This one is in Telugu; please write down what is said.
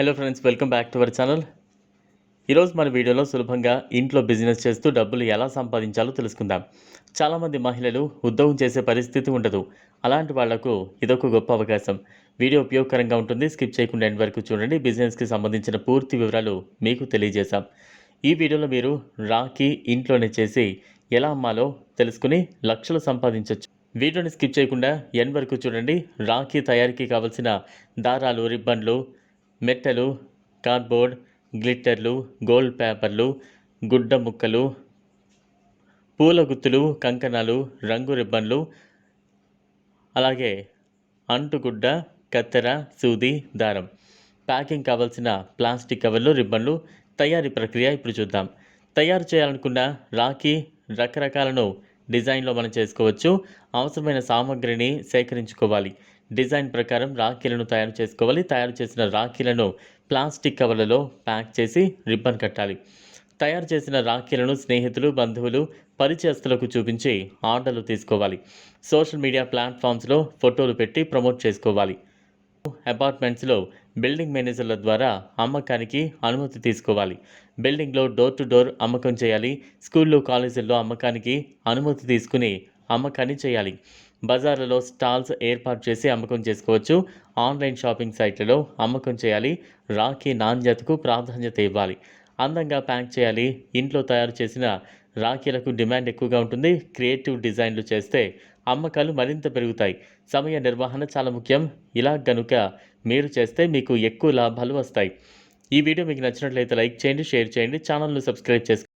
Hello friends welcome back to our channel ఈరోజు మన వీడియోలో సులభంగా ఇంట్లో బిజినెస్ చేస్తూ డబ్బులు ఎలా సంపాదించాలో తెలుసుకుందాం. చాలామంది మహిళలు ఉద్యోగం చేసే పరిస్థితి ఉండదు. అలాంటి వాళ్ళకు ఇదొక గొప్ప అవకాశం. వీడియో ఉపయోగకరంగా ఉంటుంది. స్కిప్ చేయకుండా ఎండ్ వరకు చూడండి. బిజినెస్కి సంబంధించిన పూర్తి వివరాలు మీకు తెలియజేశాం. ఈ వీడియోలో మీరు రాఖీ ఇంట్లోనే చేసి ఎలా అమ్మాలో తెలుసుకుని లక్షలు సంపాదించవచ్చు వీడియోని స్కిప్ చేయకుండా ఎన్ వరకు చూడండి. రాఖీ తయారీకి కావలసిన దారాలు రిబ్బన్లు మెట్టలు కార్డ్బోర్డ్ గ్లిట్టర్లు గోల్డ్ పేపర్లు గుడ్డ ముక్కలు పూల గుత్తులు కంకణాలు రంగు రిబ్బన్లు అలాగే అంటుగుడ్డ కత్తెర సూది దారం. ప్యాకింగ్ కావాల్సిన ప్లాస్టిక్ కవర్లు రిబ్బన్లు తయారీ ప్రక్రియ ఇప్పుడు చూద్దాం. తయారు చేయాలనుకున్న రాఖీ రకరకాలను డిజైన్లో మనం చేసుకోవచ్చు. అవసరమైన సామాగ్రిని సేకరించుకోవాలి. డిజైన్ ప్రకారం రాఖీలను తయారు చేసుకోవాలి. తయారు చేసిన రాఖీలను ప్లాస్టిక్ కవర్లలో ప్యాక్ చేసి రిబ్బన్ కట్టాలి. తయారు చేసిన రాఖీలను స్నేహితులు బంధువులు పరిచయస్తులకు చూపించి ఆర్డర్లు తీసుకోవాలి. సోషల్ మీడియా ప్లాట్ఫామ్స్లో ఫోటోలు పెట్టి ప్రమోట్ చేసుకోవాలి. అపార్ట్మెంట్స్లో బిల్డింగ్ మేనేజర్ల ద్వారా అమ్మకానికి అనుమతి తీసుకోవాలి. బిల్డింగ్లో డోర్ టు డోర్ అమ్మకం చేయాలి. స్కూళ్ళు కాలేజీల్లో అమ్మకానికి అనుమతి తీసుకుని అమ్మకాన్ని చేయాలి. బజార్లలో స్టాల్స్ ఏర్పాటు చేసి అమ్మకం చేసుకోవచ్చు. ఆన్లైన్ షాపింగ్ సైట్లలో అమ్మకం చేయాలి. రాఖీ నాణ్యతకు ప్రాధాన్యత ఇవ్వాలి. అందంగా ప్యాక్ చేయాలి. ఇంట్లో తయారు చేసిన రాఖీలకు డిమాండ్ ఎక్కువగా ఉంటుంది. క్రియేటివ్ డిజైన్లు చేస్తే అమ్మకాలు మరింత పెరుగుతాయి. సమయ నిర్వహణ చాలా ముఖ్యం. ఇలా గనుక మీరు చేస్తే మీకు ఎక్కువ లాభాలు వస్తాయి. ఈ వీడియో మీకు నచ్చినట్లయితే లైక్ చేయండి షేర్ చేయండి. ఛానల్ను సబ్స్క్రైబ్ చేసుకోండి.